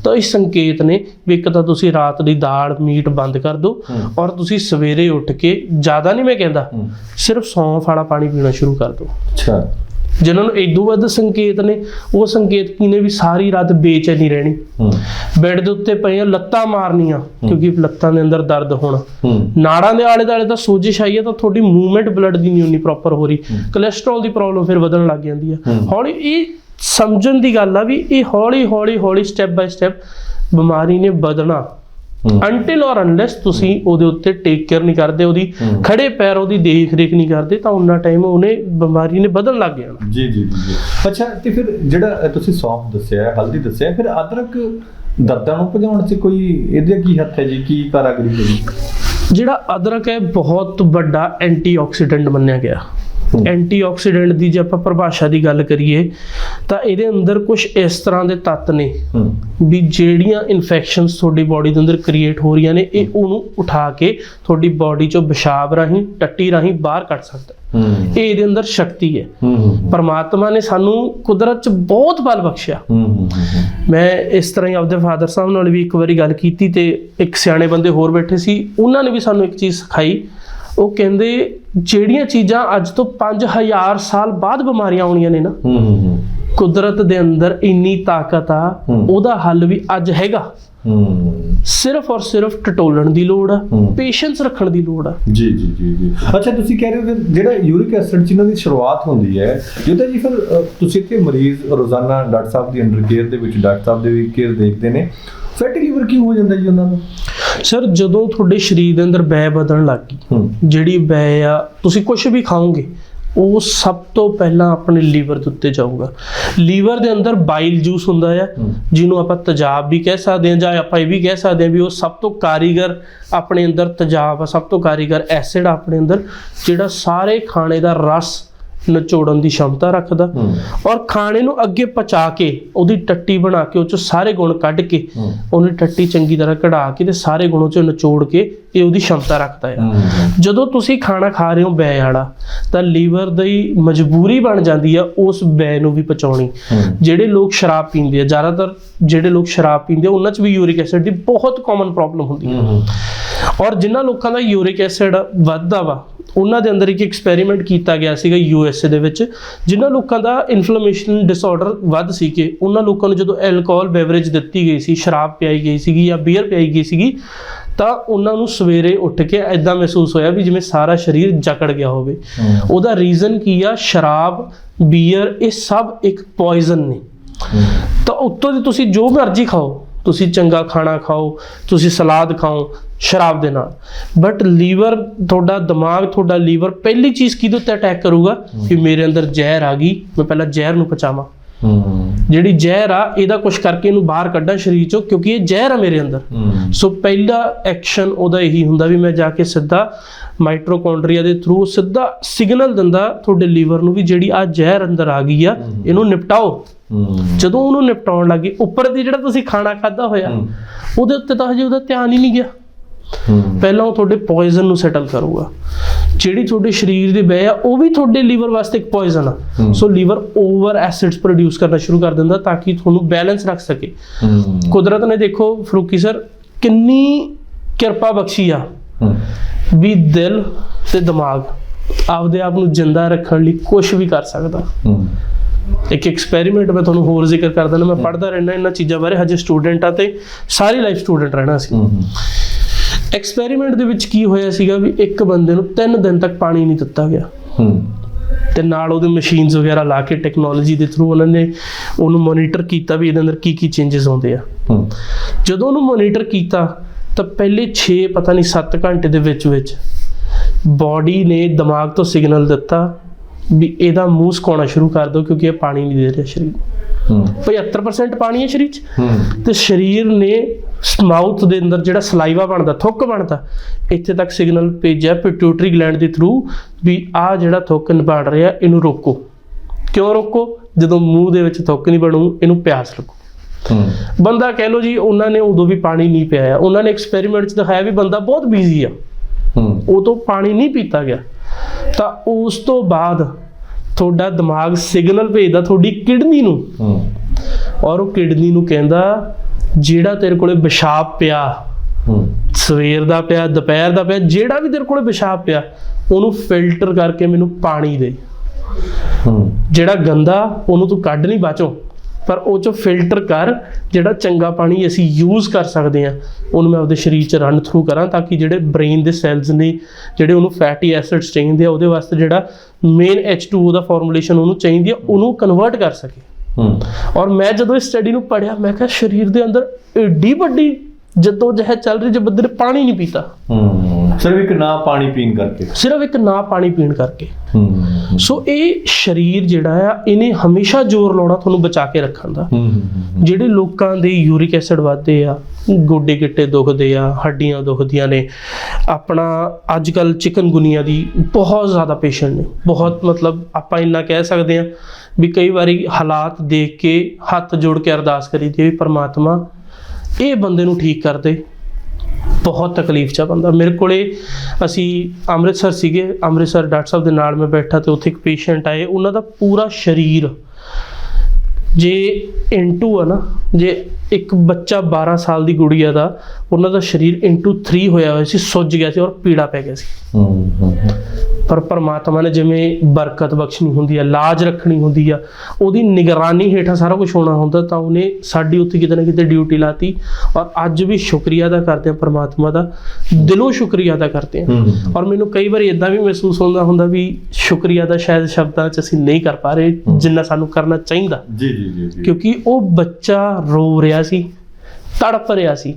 Speaker 1: ਤਾਂ ਇਹ ਸੰਕੇਤ ਨੇ ਵੀ ਇੱਕ ਤਾਂ ਤੁਸੀਂ ਰਾਤ ਦੀ ਦਾਲ ਮੀਟ ਬੰਦ ਕਰ ਦਿਓ। ਔਰ ਤੁਸੀਂ ਸਵੇਰੇ ਉੱਠ ਕੇ ਜ਼ਿਆਦਾ ਨਹੀਂ ਮੈਂ ਕਹਿੰਦਾ ਸਿਰਫ ਸੌਂਫ ਵਾਲਾ ਪਾਣੀ ਪੀਣਾ ਸ਼ੁਰੂ ਕਰ ਦਿਓ।
Speaker 2: ਅੱਛਾ।
Speaker 1: ਜਿਨ੍ਹਾਂ ਨੂੰ ਇਦੋਂ ਵੱਧ ਸੰਕੇਤ ਨੇ ਉਹ ਸੰਕੇਤ ਕੀ ਨੇ ਵੀ ਸਾਰੀ ਰਾਤ ਬੇਚੈਨੀ ਰਹਿਣੀ। ਬੈੱਡ ਦੇ ਉੱਤੇ ਪਈਆਂ ਲੱਤਾਂ ਮਾਰਨੀਆਂ ਕਿਉਂਕਿ ਲੱਤਾਂ ਦੇ ਅੰਦਰ ਦਰਦ ਹੋਣਾ। ਨਾੜਾਂ ਦੇ ਆਲੇ ਦੁਆਲੇ ਤਾਂ ਸੋਜਿਸ਼ ਆਈ ਹੈ ਤਾਂ ਤੁਹਾਡੀ ਮੂਵਮੈਂਟ ਬਲੱਡ ਦੀ ਨਹੀਂ ਉਨੀ ਪ੍ਰੋਪਰ ਹੋ ਰਹੀ। ਕੋਲੇਸਟ੍ਰੋਲ ਦੀ ਪ੍ਰੋਬਲਮ ਫਿਰ ਵਧਣ ਲੱਗ ਜਾਂਦੀ ਹੈ। ਹੌਲੀ ਇਹ ਸਮਝਣ ਦੀ ਗੱਲ ਆ ਵੀ ਇਹ ਹੌਲੀ ਹੌਲੀ ਹੌਲੀ ਸਟੈਪ ਬਾਈ ਸਟੈਪ ਬਿਮਾਰੀ ਨੇ ਵਧਣਾ
Speaker 2: ਹੂੰ
Speaker 1: ਅੰਟਿਲ ਔਰ ਅਨਲੈਸ ਤੁਸੀਂ ਉਹਦੇ ਉੱਤੇ ਟੇਕ ਕੇਅਰ ਨਹੀਂ ਕਰਦੇ ਉਹਦੀ। ਖੜੇ ਪੈਰ ਉਹਦੀ ਦੇਖ ਰੇਖ ਨਹੀਂ ਕਰਦੇ ਤਾਂ ਉਹਨਾਂ ਟਾਈਮ ਉਹਨੇ ਬਿਮਾਰੀ ਨੇ ਵਧਣ ਲੱਗ ਜਾਣਾ
Speaker 2: ਜੀ ਜੀ। ਅੱਛਾ ਤੇ ਫਿਰ ਜਿਹੜਾ ਤੁਸੀਂ ਸੌਂਫ ਦੱਸਿਆ ਹੈ, ਹਲਦੀ ਦੱਸਿਆ ਫਿਰ ਅਦਰਕ ਦਰਦਾਂ ਨੂੰ ਭਜਾਉਣ 'ਚ ਕੋਈ ਇਹਦੇ ਕੀ ਹੱਥ ਹੈ ਜੀ ਕੀ ਕਾਰਾਗਰੀ ਹੈ
Speaker 1: ਜਿਹੜਾ ਅਦਰਕ ਹੈ ਬਹੁਤ ਵੱਡਾ ਐਂਟੀਆਕਸੀਡੈਂਟ ਮੰਨਿਆ ਗਿਆ। ਐਂਟੀਆਕਸੀਡੈਂਟ ਦੀ ਜੇ ਆਪਾਂ ਪਰਿਭਾਸ਼ਾ ਦੀ ਗੱਲ ਕਰੀਏ ਤਾਂ ਇਹਦੇ ਅੰਦਰ ਕੁਝ ਇਸ ਤਰ੍ਹਾਂ ਦੇ ਤੱਤ ਨੇ ਵੀ ਜਿਹੜੀਆਂ ਇਨਫੈਕਸ਼ਨਸ ਤੁਹਾਡੀ ਬਾਡੀ ਦੇ ਅੰਦਰ ਕ੍ਰੀਏਟ ਹੋ ਰਹੀਆਂ ਨੇ ਇਹ ਉਹਨੂੰ ਉਠਾ ਕੇ ਤੁਹਾਡੀ ਬਾਡੀ ਚੋਂ ਪਿਸ਼ਾਬ ਰਾਹੀਂ ਟੱਟੀ ਰਾਹੀਂ ਬਾਹਰ ਕੱਢ ਸਕਦਾ ਇਹ ਇਹਦੇ ਅੰਦਰ ਸ਼ਕਤੀ ਹੈ। ਪਰਮਾਤਮਾ ਨੇ ਸਾਨੂੰ ਕੁਦਰਤ 'ਚ ਬਹੁਤ ਬਲ ਬਖਸ਼ਿਆ। ਮੈਂ ਇਸ ਤਰ੍ਹਾਂ ਹੀ ਆਪਦੇ ਫਾਦਰ ਸਾਹਿਬ ਨਾਲ ਵੀ ਇੱਕ ਵਾਰੀ ਗੱਲ ਕੀਤੀ ਤੇ ਇੱਕ ਸਿਆਣੇ ਬੰਦੇ ਹੋਰ ਬੈਠੇ ਸੀ ਉਹਨਾਂ ਨੇ ਵੀ ਸਾਨੂੰ ਇੱਕ ਚੀਜ਼ ਸਿਖਾਈ ਉਹ ਕਹਿੰਦੇ ਜਿਹੜੀਆਂ ਚੀਜ਼ਾਂ ਅੱਜ ਤੋਂ 5000 ਸਾਲ ਬਾਅਦ ਬਿਮਾਰੀਆਂ ਆਉਣੀਆਂ ਨੇ ਨਾ
Speaker 2: ਹੂੰ ਹੂੰ
Speaker 1: ਕੁਦਰਤ ਦੇ ਅੰਦਰ ਇੰਨੀ ਤਾਕਤ ਆ। ਉਹਦਾ ਹੱਲ ਵੀ ਅੱਜ ਹੈਗਾ।
Speaker 2: ਹੂੰ।
Speaker 1: ਸਿਰਫ ਔਰ ਸਿਰਫ ਟਟੋਲਣ ਦੀ ਲੋੜ ਆ। ਪੇਸ਼ੈਂਸ ਰੱਖਣ ਦੀ ਲੋੜ ਆ।
Speaker 2: ਜੀ ਜੀ ਜੀ ਜੀ। ਅੱਛਾ ਤੁਸੀਂ ਕਹਿ ਰਹੇ ਹੋ ਕਿ ਜਿਹੜਾ ਯੂਰਿਕ ਐਸਿਡ ਜਿਹਨਾਂ ਦੀ ਸ਼ੁਰੂਆਤ ਹੁੰਦੀ ਹੈ ਜਿਹਦਾ ਜੀ ਫਿਰ ਤੁਸੀਂ ਇੱਥੇ ਮਰੀਜ਼ ਰੋਜ਼ਾਨਾ ਡਾਕਟਰ ਸਾਹਿਬ ਦੀ ਅੰਡਰ ਕੇਅਰ ਦੇ ਵਿੱਚ ਡਾਕਟਰ ਸਾਹਿਬ ਦੇ ਵੀ ਕੇਅਰ ਦੇਖਦੇ ਨੇ ਫੈਟੀ ਲੀਵਰ ਕਿਉਂ ਹੋ ਜਾਂਦਾ ਜੀ ਉਹਨਾਂ ਨੂੰ?
Speaker 1: ਸਰ ਜਦੋਂ ਤੁਹਾਡੇ ਸਰੀਰ ਦੇ ਅੰਦਰ ਬੈ ਵਧਣ ਲੱਗ ਗਈ ਜਿਹੜੀ ਬੈ ਆ ਤੁਸੀਂ ਕੁਝ ਵੀ ਖਾਓਗੇ ਉਹ ਸਭ ਤੋਂ ਪਹਿਲਾਂ ਆਪਣੇ ਲੀਵਰ ਦੇ ਉੱਤੇ ਜਾਊਗਾ ਲੀਵਰ ਦੇ ਅੰਦਰ ਬਾਈਲ ਜੂਸ ਹੁੰਦਾ ਆ
Speaker 2: ਹੂੰ।
Speaker 1: ਜਿਹਨੂੰ ਆਪਾਂ ਤੇਜ਼ਾਬ ਵੀ ਕਹਿ ਸਕਦੇ ਹਾਂ ਜਾਂ ਆਪਾਂ ਇਹ ਵੀ ਕਹਿ ਸਕਦੇ ਹਾਂ ਵੀ ਉਹ ਸਭ ਤੋਂ ਕਾਰੀਗਰ ਆਪਣੇ ਅੰਦਰ ਤੇਜ਼ਾਬ ਆ ਸਭ ਤੋਂ ਕਾਰੀਗਰ ਐਸਿਡ ਆਪਣੇ ਅੰਦਰ ਜਿਹੜਾ ਸਾਰੇ ਖਾਣੇ ਦਾ ਰਸ ਨਿਚੋੜਨ ਦੀ ਸ਼ਮਤਾ ਰੱਖਦਾ। ਔਰ ਖਾਣੇ ਨੂੰ ਅੱਗੇ ਪਚਾ ਕੇ ਉਹਦੀ ਟੱਟੀ ਬਣਾ ਕੇ ਉਹ ਚੋਂ ਸਾਰੇ ਗੁਣ ਕੱਢ ਕੇ ਉਹਨੇ ਟੱਟੀ ਚੰਗੀ ਤਰ੍ਹਾਂ ਕਢਾ ਕੇ ਤੇ ਸਾਰੇ ਗੁਣੋਂ ਚੋਂ ਨਿਚੋੜ ਕੇ ਇਹ ਉਹਦੀ ਸ਼ਮਤਾ ਰੱਖਦਾ
Speaker 2: ਹੂੰ।
Speaker 1: ਜਦੋਂ ਤੁਸੀਂ ਖਾਣਾ ਖਾ ਰਹੇ ਹੋ ਬੈ ਵਾਲਾ ਤਾਂ ਲੀਵਰ ਦੀ ਮਜਬੂਰੀ ਬਣ ਜਾਂਦੀ ਆ ਉਸ ਬੈ ਨੂੰ ਵੀ ਪਚਾਉਣੀ। ਜਿਹੜੇ ਲੋਕ ਸ਼ਰਾਬ ਪੀਂਦੇ ਆ ਜ਼ਿਆਦਾਤਰ ਜਿਹੜੇ ਲੋਕ ਸ਼ਰਾਬ ਪੀਂਦੇ ਆ ਉਹਨਾਂ 'ਚ ਵੀ ਯੂਰਿਕ ਐਸਿਡ ਦੀ ਬਹੁਤ ਕਾਮਨ ਪ੍ਰੋਬਲਮ ਹੁੰਦੀ ਹੈ
Speaker 2: ਹੂੰ।
Speaker 1: ਔਰ ਜਿਨ੍ਹਾਂ ਲੋਕਾਂ ਦਾ ਯੂਰਿਕ ਐਸਿਡ ਵੱਧਦਾ ਵਾ ਉਹਨਾਂ ਦੇ ਅੰਦਰ ਇੱਕ ਐਕਸਪੈਰੀਮੈਂਟ ਕੀਤਾ ਗਿਆ ਸੀਗਾ ਯੂ ਐਸ ਏ ਦੇ ਵਿੱਚ ਜਿਨ੍ਹਾਂ ਲੋਕਾਂ ਦਾ ਇਨਫਲੇਮੇਸ਼ਨ ਡਿਸਆਰਡਰ ਵੱਧ ਸੀ ਕਿ ਉਹਨਾਂ ਲੋਕਾਂ ਨੂੰ ਜਦੋਂ ਐਲਕੋਹਲ ਬੇਵਰੇਜ ਦਿੱਤੀ ਗਈ ਸੀ ਸ਼ਰਾਬ ਪਿਆਈ ਗਈ ਸੀਗੀ ਜਾਂ ਬੀਅਰ ਪਿਆਈ ਗਈ ਸੀਗੀ ਤਾਂ ਉਹਨਾਂ ਨੂੰ ਸਵੇਰੇ ਉੱਠ ਕੇ ਐਦਾਂ ਮਹਿਸੂਸ ਹੋਇਆ ਵੀ ਜਿਵੇਂ ਸਾਰਾ ਸਰੀਰ ਜਕੜ ਗਿਆ ਹੋਵੇ। ਉਹਦਾ ਰੀਜ਼ਨ ਕੀ ਆ? ਸ਼ਰਾਬ ਬੀਅਰ ਇਹ ਸਭ ਇੱਕ ਪੋਇਜ਼ਨ ਨੇ। ਤਾਂ ਉੱਤੋਂ ਦੀ ਤੁਸੀਂ ਜੋ ਮਰਜ਼ੀ ਖਾਓ ਤੁਸੀਂ ਚੰਗਾ ਖਾਣਾ ਖਾਓ ਤੁਸੀਂ ਸਲਾਦ ਖਾਓ ਸ਼ਰਾਬ ਦੇ ਨਾਲ। ਬਟ ਲੀਵਰ ਤੁਹਾਡਾ ਦਿਮਾਗ ਤੁਹਾਡਾ ਲੀਵਰ ਪਹਿਲੀ ਚੀਜ਼ ਕਿਹਦੇ ਉੱਤੇ ਅਟੈਕ ਕਰੂਗਾ? ਕਿ ਮੇਰੇ ਅੰਦਰ ਜ਼ਹਿਰ ਆ ਗਈ ਮੈਂ ਪਹਿਲਾਂ ਜ਼ਹਿਰ ਨੂੰ ਪਚਾਵਾਂ। ਜਿਹੜੀ ਜ਼ਹਿਰ ਆ ਇਹਦਾ ਕੁਝ ਕਰਕੇ ਇਹਨੂੰ ਬਾਹਰ ਕੱਢਾਂ ਸਰੀਰ ਚੋਂ ਕਿਉਂਕਿ ਇਹ ਜ਼ਹਿਰ ਆ ਮੇਰੇ ਅੰਦਰ। ਸੋ ਪਹਿਲਾ ਐਕਸ਼ਨ ਉਹਦਾ ਇਹੀ ਹੁੰਦਾ ਵੀ ਮੈਂ ਜਾ ਕੇ ਸਿੱਧਾ ਮਾਈਟੋਕੌਂਡਰੀਆ ਦੇ ਥਰੂ ਸਿੱਧਾ ਸਿਗਨਲ ਦਿੰਦਾ ਤੁਹਾਡੇ ਲੀਵਰ ਨੂੰ ਵੀ ਜਿਹੜੀ ਆ ਜ਼ਹਿਰ ਅੰਦਰ ਆ ਗਈ ਆ ਇਹਨੂੰ ਨਿਪਟਾਓ। ਜਦੋਂ ਉਹਨੂੰ ਨਿਪਟਾਉਣ ਲੱਗੇ ਉੱਪਰ ਦੀ ਜਿਹੜਾ ਤੁਸੀਂ ਖਾਣਾ ਖਾਦਾ ਹੋਇਆ। ਉਹਦੇ ਉੱਤੇ ਤਾਂ ਹਜੇ ਉਹਦਾ ਧਿਆਨ ਹੀ ਨਹੀਂ ਗਿਆ। ਪਹਿਲਾਂ ਉਹ ਤੁਹਾਡੇ ਪੋਇਜ਼ਨ ਨੂੰ ਸੈਟਲ ਕਰੂਗਾ। ਜਿਹੜੀ ਤੁਹਾਡੇ ਸਰੀਰ ਦੀ ਬੈ ਆ ਉਹ ਵੀ ਤੁਹਾਡੇ ਲੀਵਰ ਵਾਸਤੇ ਇੱਕ ਪੋਇਜ਼ਨ ਆ। So liver over acids produce ਕਰਨਾ ਸ਼ੁਰੂ ਕਰ ਦਿੰਦਾ ਤਾਂ ਕਿ ਤੁਹਾਨੂੰ ਬੈਲੈਂਸ ਰੱਖ ਸਕੇ। ਕੁਦਰਤ ਨੇ ਦੇਖੋ ਫਰੂਕੀ ਸਰ ਕਿੰਨੀ ਕਿਰਪਾ ਬਖਸ਼ੀ ਆ। ਵੀ ਦਿਲ ਤੇ ਦਿਮਾਗ ਆਪਦੇ ਆਪ ਨੂੰ ਜਿੰਦਾ ਰੱਖਣ ਲਈ ਕੁਝ ਵੀ ਕਰ ਸਕਦਾ। ਇੱਕ ਐਕਸਪੈਰੀਮੈਂਟ ਮੈਂ ਤੁਹਾਨੂੰ ਹੋਰ ਜ਼ਿਕਰ ਕਰ ਦਿੰਦਾ ਮੈਂ ਪੜ੍ਹਦਾ ਰਹਿਣਾ ਇਹਨਾਂ ਚੀਜ਼ਾਂ ਬਾਰੇ ਹਜੇ ਸਟੂਡੈਂਟ ਆ ਤੇ ਸਾਰੀ ਲਾਈਫ ਸਟੂਡੈਂਟ ਰਹਿਣਾ ਸੀ। ਐਕਸਪੈਰੀਮੈਂਟ ਦੇ ਵਿੱਚ ਕੀ ਹੋਇਆ ਸੀਗਾ ਵੀ ਇੱਕ ਬੰਦੇ ਨੂੰ 3 ਦਿਨ ਤੱਕ ਪਾਣੀ ਨਹੀਂ ਦਿੱਤਾ ਗਿਆ।
Speaker 2: ਹੂੰ।
Speaker 1: ਤੇ ਨਾਲ ਉਹਦੇ ਮਸ਼ੀਨਸ ਵਗੈਰਾ ਲਾ ਕੇ ਟੈਕਨੋਲੋਜੀ ਦੇ ਥਰੂ ਉਹਨਾਂ ਨੇ ਉਹਨੂੰ ਮੋਨੀਟਰ ਕੀਤਾ ਵੀ ਇਹਦੇ ਅੰਦਰ ਕੀ ਕੀ ਚੇਂਜਸ ਆਉਂਦੇ ਆ।
Speaker 2: ਹੂੰ।
Speaker 1: ਜਦੋਂ ਉਹਨੂੰ ਮੋਨੀਟਰ ਕੀਤਾ ਤਾਂ ਪਹਿਲੇ 6 ਪਤਾ ਨਹੀਂ 7 ਘੰਟੇ ਦੇ ਵਿੱਚ ਵਿੱਚ ਬਾਡੀ ਨੇ ਦਿਮਾਗ ਤੋਂ ਸਿਗਨਲ ਦਿੱਤਾ ਵੀ ਇਹਦਾ ਮੂੰਹ ਸੁਕਾਉਣਾ ਸ਼ੁਰੂ ਕਰ ਦਿਓ ਕਿਉਂਕਿ ਇਹ ਪਾਣੀ ਨਹੀਂ ਦੇ ਰਿਹਾ ਸਰੀਰ ਨੂੰ।
Speaker 2: ਹੂੰ।
Speaker 1: 75% ਪਾਣੀ ਹੈ ਸਰੀਰ 'ਚ।
Speaker 2: ਹੂੰ।
Speaker 1: ਤੇ ਸਰੀਰ ਨੇ ਮਾਊਥ ਦੇ ਅੰਦਰ ਜਿਹੜਾ ਸਲਾਈਵਾ ਬਣਦਾ ਥੁੱਕ ਬਣਦਾ ਇੱਥੇ ਤੱਕ ਸਿਗਨਲ ਭੇਜਿਆ ਪਿਟਿਊਟਰੀ ਗਲੈਂਡ ਦੇ ਥਰੂ ਵੀ ਆ ਜਿਹੜਾ ਥੁੱਕ ਬਣ ਰਿਹਾ ਇਹਨੂੰ ਰੋਕੋ। ਕਿਉਂ ਰੋਕੋ? ਜਦੋਂ ਮੂੰਹ ਦੇ ਵਿੱਚ ਥੁੱਕ ਨਹੀਂ ਬਣੂ ਇਹਨੂੰ ਪਿਆਸ ਲੱਗੂ। ਬੰਦਾ ਕਹਿ ਲੋ ਜੀ ਉਹਨਾਂ ਨੇ ਉਦੋਂ ਵੀ ਪਾਣੀ ਨਹੀਂ ਪਿਆਇਆ। ਉਹਨਾਂ ਨੇ ਐਕਸਪੈਰੀਮੈਂਟ 'ਚ ਦਿਖਾਇਆ ਵੀ ਬੰਦਾ ਬਹੁਤ ਬਿਜ਼ੀ ਆ। ਉਹ ਤੋਂ ਪਾਣੀ ਨਹੀਂ ਪੀਤਾ ਗਿਆ। ਤਾਂ ਉਸ ਤੋਂ ਬਾਅਦ ਤੁਹਾਡਾ ਦਿਮਾਗ ਸਿਗਨਲ ਭੇਜਦਾ ਤੁਹਾਡੀ ਕਿਡਨੀ ਨੂੰ। ਔਰ ਉਹ ਕਿਡਨੀ ਨੂੰ ਕਹਿੰਦਾ ਜਿਹੜਾ ਤੇਰੇ ਕੋਲੇ ਪਿਸ਼ਾਬ ਪਿਆ ਸਵੇਰ ਦਾ ਪਿਆ ਦੁਪਹਿਰ ਦਾ ਪਿਆ ਜਿਹੜਾ ਵੀ ਤੇਰੇ ਕੋਲੇ ਪਿਸ਼ਾਬ ਪਿਆ ਉਹਨੂੰ ਫਿਲਟਰ ਕਰਕੇ ਮੈਨੂੰ ਪਾਣੀ ਦੇ। ਜਿਹੜਾ ਗੰਦਾ ਉਹਨੂੰ ਤੂੰ ਕੱਢ ਨਹੀਂ ਬਾਚੋ ਪਰ ਉਹ ਚੋਂ ਫਿਲਟਰ ਕਰ ਜਿਹੜਾ ਚੰਗਾ ਪਾਣੀ ਅਸੀਂ ਯੂਜ਼ ਕਰ ਸਕਦੇ ਆ ਉਹਨੂੰ ਮੈਂ ਆਪਦੇ ਸਰੀਰ 'ਚ ਰਨ ਥਰੂ ਕਰਾਂ ਤਾਂ ਕਿ ਜਿਹੜੇ ਬ੍ਰੇਨ ਦੇ ਸੈਲਸ ਨੇ ਜਿਹੜੇ ਉਹਨੂੰ ਫੈਟੀ ਐਸਿਡਸ ਚਾਹੀਦੇ ਆ ਉਹਦੇ ਵਾਸਤੇ ਜਿਹੜਾ ਮੇਨ H2O ਦਾ ਫਾਰਮੂਲੇਸ਼ਨ ਉਹਨੂੰ ਚਾਹੀਦੀ ਆ ਉਹਨੂੰ ਕਨਵਰਟ ਕਰ ਸਕੇ।
Speaker 2: ਹੂੰ।
Speaker 1: ਔਰ ਮੈਂ ਜਦੋਂ ਇਸ ਸਟੱਡੀ ਨੂੰ ਪੜਿਆ ਮੈਂ ਕਿਹਾ, ਸਰੀਰ ਦੇ ਅੰਦਰ ਏਡੀ ਵੱਡੀ ਜਦੋਂ ਜਹ ਚੱਲ ਰਹੀ ਜੇ ਬੰਦੇ ਨੇ ਪਾਣੀ ਨਹੀਂ ਪੀਤਾ।
Speaker 2: ਹੂੰ। ਸਿਰਫ ਇੱਕ ਨਾ ਪਾਣੀ ਪੀਣ ਕਰਕੇ।
Speaker 1: ਸਿਰਫ ਇੱਕ ਨਾ ਪਾਣੀ ਪੀਣ ਕਰਕੇ।
Speaker 2: ਹੂੰ
Speaker 1: ਸੋ ਇਹ ਸਰੀਰ ਜਿਹੜਾ ਆ ਇਹਨੇ ਹਮੇਸ਼ਾ ਜ਼ੋਰ ਲਾਉਣਾ ਤੁਹਾਨੂੰ ਬਚਾ ਕੇ ਰੱਖਣ ਦਾ। ਜਿਹੜੇ ਲੋਕਾਂ ਦੇ ਯੂਰਿਕ ਐਸਿਡ ਵੱਧਦੇ ਆ ਗੋਡੇ ਗਿੱਟੇ ਦੁਖਦੇ ਆ ਹੱਡੀਆਂ ਦੁਖਦੀਆਂ ਨੇ ਆਪਣਾ ਅੱਜ ਕੱਲ ਚਿਕਨਗੁਨੀਆ ਦੀ ਬਹੁਤ ਜ਼ਿਆਦਾ ਪੇਸ਼ੈਂਟ ਨੇ। ਬਹੁਤ ਮਤਲਬ ਆਪਾਂ ਇੰਨਾ ਕਹਿ ਸਕਦੇ ਆ ਵੀ ਕਈ ਵਾਰੀ ਹਾਲਾਤ ਦੇਖ ਕੇ ਹੱਥ ਜੋੜ ਕੇ ਅਰਦਾਸ ਕਰੀਦੀ ਹੈ ਵੀ ਪ੍ਰਮਾਤਮਾ ਇਹ ਬੰਦੇ ਨੂੰ ਠੀਕ ਕਰ ਦੇ। ਬਹੁਤ ਤਕਲੀਫ ਚ ਬੰਦਾ। ਮੇਰੇ ਕੋਲੇ ਅਸੀਂ ਅੰਮ੍ਰਿਤਸਰ ਸੀਗੇ, ਅੰਮ੍ਰਿਤਸਰ ਡਾਕਟਰ ਸਾਹਿਬ ਦੇ ਨਾਲ ਮੈਂ ਬੈਠਾ ਤੇ ਉੱਥੇ ਇੱਕ ਪੇਸ਼ੈਂਟ ਆਏ। ਉਹਨਾਂ ਦਾ ਪੂਰਾ ਸਰੀਰ ਜੇ ਇੰਟੂ ਆ ਨਾ, ਜੇ ਇੱਕ ਬੱਚਾ 12 ਸਾਲ ਦੀ ਗੁੜੀਆ ਦਾ, ਉਹਨਾਂ ਦਾ ਸਰੀਰ ਇੰਟੂ 3 ਹੋਇਆ ਹੋਇਆ ਸੀ, ਸੁੱਜ ਗਿਆ ਸੀ ਔਰ ਪੀੜਾ ਪੈ ਗਿਆ ਸੀ। ਪਰ ਪਰਮਾਤਮਾ ਨੇ ਜਿਵੇਂ ਬਰਕਤ ਬਖਸ਼ਣੀ ਹੁੰਦੀ ਆ ਲਾਜ ਰੱਖਣੀ ਹੁੰਦੀ ਆ ਉਹਦੀ ਨਿਗਰਾਨੀ ਹੇਠਾਂ ਸਾਰਾ ਕੁਝ ਹੋਣਾ ਹੁੰਦਾ ਤਾਂ ਉਹਨੇ ਸਾਡੀ ਉੱਥੇ ਕਿਤੇ ਨਾ ਕਿਤੇ ਡਿਊਟੀ ਲਾਤੀ ਔਰ ਅੱਜ ਵੀ ਸ਼ੁਕਰੀਆ ਅਦਾ ਕਰਦੇ ਆ ਪਰਮਾਤਮਾ ਦਾ ਦਿਲੋਂ ਸ਼ੁਕਰੀਆ ਅਦਾ ਕਰਦੇ ਆ। ਔਰ ਮੈਨੂੰ ਕਈ ਵਾਰ ਇਦਾਂ ਵੀ ਮਹਿਸੂਸ ਹੁੰਦਾ ਹੁੰਦਾ ਵੀ ਸ਼ੁਕਰੀਆ ਦਾ ਸ਼ਾਇਦ ਸ਼ਬਦਾਂ 'ਚ ਅਸੀਂ ਨਹੀਂ ਕਰ ਪਾ ਰਹੇ ਜਿੰਨਾ ਸਾਨੂੰ ਕਰਨਾ ਚਾਹੀਦਾ।
Speaker 2: ਜੀ ਜੀ ਜੀ।
Speaker 1: ਕਿਉਂਕਿ ਉਹ ਬੱਚਾ ਰੋ ਰਿਹਾ ਸੀ। ਤੜਪ ਰਿਹਾ ਸੀ।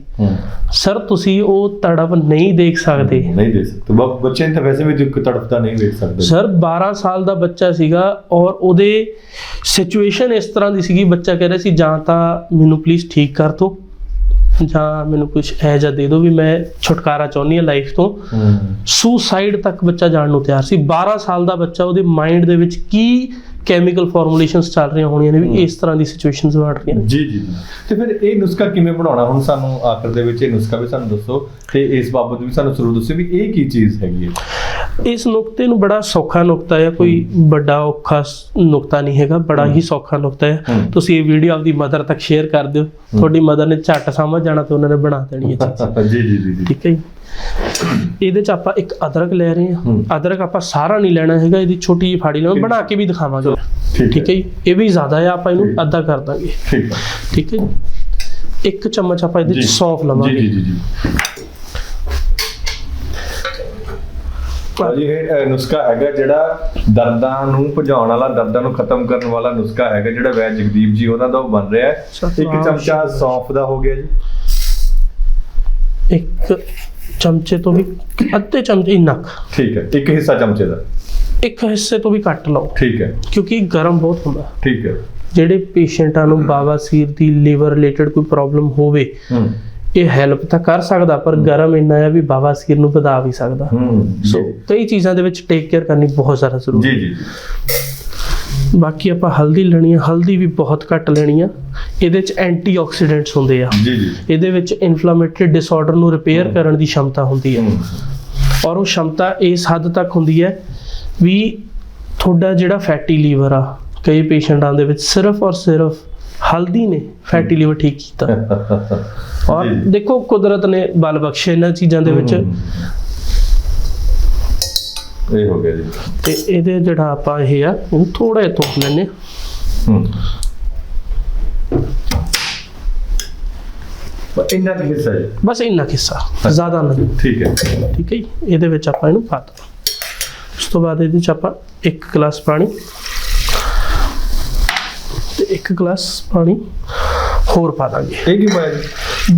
Speaker 1: ਸਰ ਤੁਸੀਂ ਉਹ ਤੜਪ ਨਹੀਂ ਦੇਖ ਸਕਦੇ।
Speaker 2: ਨਹੀਂ ਦੇ ਸਕਦੇ। ਬੱਚੇ ਤਾਂ ਵੈਸੇ ਵੀ ਦੁੱਖ ਤੜਫਦਾ ਨਹੀਂ ਵੇਖ ਸਕਦੇ।
Speaker 1: ਸਰ 12 ਸਾਲ ਦਾ ਬੱਚਾ ਸੀਗਾ ਔਰ ਉਹਦੇ ਸਿਚੁਏਸ਼ਨ ਇਸ ਤਰ੍ਹਾਂ ਦੀ ਸੀਗੀ ਬੱਚਾ ਕਹਿ ਰਿਹਾ ਸੀ ਜਾਂ ਤਾਂ ਮੈਨੂੰ ਪਲੀਜ਼ ਠੀਕ ਕਰ ਦਿਓ ਜਾਂ ਮੈਨੂੰ ਕੁਝ ਇਹ ਜਿਹਾ ਦੇ ਦਿਓ ਵੀ ਮੈਂ ਛੁਟਕਾਰਾ ਚਾਹੁੰਦੀ ਹਾਂ ਲਾਈਫ ਤੋਂ। ਸੁਸਾਈਡ ਤੱਕ ਬੱਚਾ ਜਾਣ ਨੂੰ ਤਿਆਰ ਸੀ। 12 ਸਾਲ ਦਾ ਬੱਚਾ ਉਹਦੇ ਮਾਈਂਡ ਦੇ ਵਿੱਚ ਕੀ ਕੈਮੀਕਲ ਫਾਰਮੂਲੇਸ਼ਨਸ ਚੱਲ ਰਹੀਆਂ ਹੋਣੀਆਂ ਨੇ ਵੀ ਇਸ ਤਰ੍ਹਾਂ ਦੀ ਸਿਚੁਏਸ਼ਨਸ ਬਣ ਰਹੀਆਂ ਨੇ।
Speaker 2: ਜੀ ਜੀ। ਤੇ ਫਿਰ ਇਹ ਨੁਸਖਾ ਕਿਵੇਂ ਬਣਾਉਣਾ? ਹੁਣ ਸਾਨੂੰ ਆਖਰ ਦੇ ਵਿੱਚ ਇਹ ਨੁਸਖਾ ਵੀ ਸਾਨੂੰ ਦੱਸੋ ਤੇ ਇਸ ਬਾਬਤ ਵੀ ਸਾਨੂੰ ਜ਼ਰੂਰ ਦੱਸੋ ਵੀ ਇਹ ਕੀ ਚੀਜ਼ ਹੈਗੀ ਹੈ।
Speaker 1: ਇਸ ਨੁਕਤੇ ਨੂੰ ਬੜਾ ਸੌਖਾ ਨੁਕਤਾ ਹੈ ਕੋਈ ਵੱਡਾ ਔਖਾ ਨੁਕਤਾ ਨਹੀਂ ਹੈਗਾ ਬੜਾ ਹੀ ਸੌਖਾ ਨੁਕਤਾ ਹੈ।
Speaker 2: ਹੂੰ।
Speaker 1: ਤੁਸੀਂ ਇਹ ਵੀਡੀਓ ਆਪਦੀ ਮਦਰ ਤੱਕ ਸ਼ੇਅਰ ਕਰ ਦਿਓ। ਤੁਹਾਡੀ ਮਦਰ ਨੇ ਝੱਟ ਸਮਝ ਜਾਣਾ ਤੇ ਉਹਨਾਂ ਨੇ ਬਣਾ ਦੇਣੀ
Speaker 2: ਜੀ ਜੀ ਜੀ ਜੀ।
Speaker 1: ਠੀਕ ਹੈ ਜੀ। ਇਹਦੇ ਚ ਆਪਾਂ ਇੱਕ ਅਦਰਕ ਲੈ ਰਹੇ ਹਾਂ। ਅਦਰਕ ਆਪਾਂ ਸਾਰਾ ਨਹੀਂ ਲੈਣਾ ਹੈਗਾ ਇਹਦੀ ਛੋਟੀ ਜਿਹੀ ਫਾੜੀ ਲੈਣਾ ਬਣਾ ਕੇ ਵੀ ਦਿਖਾਵਾਂਗੇ।
Speaker 2: ਠੀਕ
Speaker 1: ਠੀਕ ਹੈ ਜੀ? ਇਹ ਵੀ ਜ਼ਿਆਦਾ ਹੈ ਆਪਾਂ ਇਹਨੂੰ। ਅੱਧਾ ਕਰ ਦਾਂਗੇ।
Speaker 2: ਠੀਕ। ਹੈ
Speaker 1: ਠੀਕ ਹੈ ਜੀ? ਇੱਕ ਚਮਚ ਆਪਾਂ ਇਹਦੇ ਚ। ਸੌਂਫ
Speaker 2: ਜੀ
Speaker 1: ਲਵਾਂਗੇ।
Speaker 2: ਜੀ ਜੀ। ਜੀ ਭਾਜੀ ਇਹ ਨੁਸਖਾ ਹੈਗਾ ਜਿਹੜਾ ਦਰਦਾਂ ਨੂੰ ਭਜਾਉਣ ਵਾਲਾ ਦਰਦਾਂ ਨੂੰ ਖਤਮ ਕਰਨ ਵਾਲਾ ਨੁਸਖਾ ਹੈਗਾ ਜਿਹੜਾ ਵੈਦ ਜਗਦੀਪ ਜੀ ਉਹਨਾਂ ਦਾ ਉਹ ਬਣ ਰਿਹਾ ਹੈ। ਇੱਕ ਚਮਚਾ ਸੌਂਫ ਦਾ ਹੋ ਗਿਆ ਜੀ।
Speaker 1: ਇੱਕ ਚਮਚੇ ਤੋਂ ਵੀ ਅੱਧੇ ਚਮਚੇ ਇੰਨਾ ਕੁ।
Speaker 2: ਠੀਕ ਹੈ ਇੱਕ ਹਿੱਸਾ ਚਮਚੇ ਦਾ।
Speaker 1: ਇੱਕ ਹਿੱਸੇ ਤੋਂ ਵੀ ਘੱਟ ਲਓ।
Speaker 2: ਠੀਕ ਹੈ।
Speaker 1: ਕਿਉਂਕਿ ਇਹ ਗਰਮ ਬਹੁਤ ਹੁੰਦਾ।
Speaker 2: ਠੀਕ ਹੈ।
Speaker 1: ਜਿਹੜੇ ਪੇਸ਼ੈਂਟਾਂ ਨੂੰ ਬਾਵਾਸੀਰ ਦੀ ਲਿਵਰ ਰਿਲੇਟਡ ਕੋਈ ਪ੍ਰੋਬਲਮ ਹੋਵੇ
Speaker 2: ਹੂੰ।
Speaker 1: ਇਹ ਹੈਲਪ ਤਾਂ ਕਰ ਸਕਦਾ ਪਰ ਗਰਮ ਇੰਨਾ ਹੈ ਵੀ ਬਾਵਾਸੀਰ ਨੂੰ ਵਧਾ ਵੀ ਸਕਦਾ।
Speaker 2: ਹੂੰ
Speaker 1: ਸੋ। ਕਈ ਚੀਜ਼ਾਂ ਦੇ ਵਿੱਚ ਟੇਕ ਕੇਅਰ ਕਰਨੀ ਬਹੁਤ ਜ਼ਿਆਦਾ ਜ਼ਰੂਰੀ
Speaker 2: ਜੀ ਜੀ।
Speaker 1: ਬਾਕੀ ਆਪਾਂ ਹਲਦੀ ਲੈਣੀ ਆ। ਹਲਦੀ ਵੀ ਬਹੁਤ ਘੱਟ ਲੈਣੀ ਆ। ਇਹਦੇ ਚ ਐਂਟੀਆਕਸੀਡੈਂਟਸ ਹੁੰਦੇ ਆ।
Speaker 2: ਜੀ ਜੀ।
Speaker 1: ਇਹਦੇ ਵਿੱਚ ਇਨਫਲੇਮੇਟਰੀ ਡਿਸਆਰਡਰ ਨੂੰ ਰਿਪੇਅਰ। ਕਰਨ ਦੀ ਸ਼ਮਤਾ ਹੁੰਦੀ ਹੈ। ਔਰ ਉਹ ਸ਼ਮਤਾ ਇਸ ਹੱਦ ਤੱਕ ਹੁੰਦੀ ਹੈ ਵੀ ਤੁਹਾਡਾ ਜਿਹੜਾ ਫੈਟੀ ਲੀਵਰ ਆ ਕਈ ਪੇਸ਼ੈਂਟਾਂ ਦੇ ਵਿੱਚ ਸਿਰਫ ਔਰ ਸਿਰਫ ਹਲਦੀ ਨੇ ਫੈਟੀ ਲੀਵਰ ਠੀਕ ਕੀਤਾ। ਔਰ। ਦੇਖੋ ਕੁਦਰਤ ਨੇ ਬਲ ਬਖਸ਼ੇ ਇਹਨਾਂ ਚੀਜ਼ਾਂ ਦੇ ਵਿੱਚ।
Speaker 2: ਇਹ ਹੋ ਗਿਆ ਜੀ।
Speaker 1: ਤੇ ਇਹਦੇ ਜਿਹੜਾ ਆਪਾਂ ਇਹ ਆ ਇਹਨੂੰ ਥੋੜਾ ਜਿਹਾ ਤੋਪ ਲੈਨੇ
Speaker 2: ਹੂੰ। ਇੰਨਾ ਕੁ ਹਿੱਸਾ ਜੀ।
Speaker 1: ਬਸ ਇੰਨਾ ਕਿੱਸਾ ਜ਼ਿਆਦਾ ਨਹੀਂ
Speaker 2: ਠੀਕ ਹੈ।
Speaker 1: ਠੀਕ ਹੈ ਜੀ ਇਹਦੇ ਵਿੱਚ ਆਪਾਂ ਇਹਨੂੰ ਪਾ ਦਾਂ ਉਸ ਤੋਂ ਬਾਅਦ ਇਹਦੇ ਚ ਆਪਾਂ ਇੱਕ ਗਲਾਸ ਪਾਣੀ ਤੇ ਇੱਕ ਗਲਾਸ ਪਾਣੀ ਹੋਰ ਪਾ ਦਾਂਗੇ।
Speaker 2: ਇਹ ਕੀ ਪਾਇਆ ਜੀ?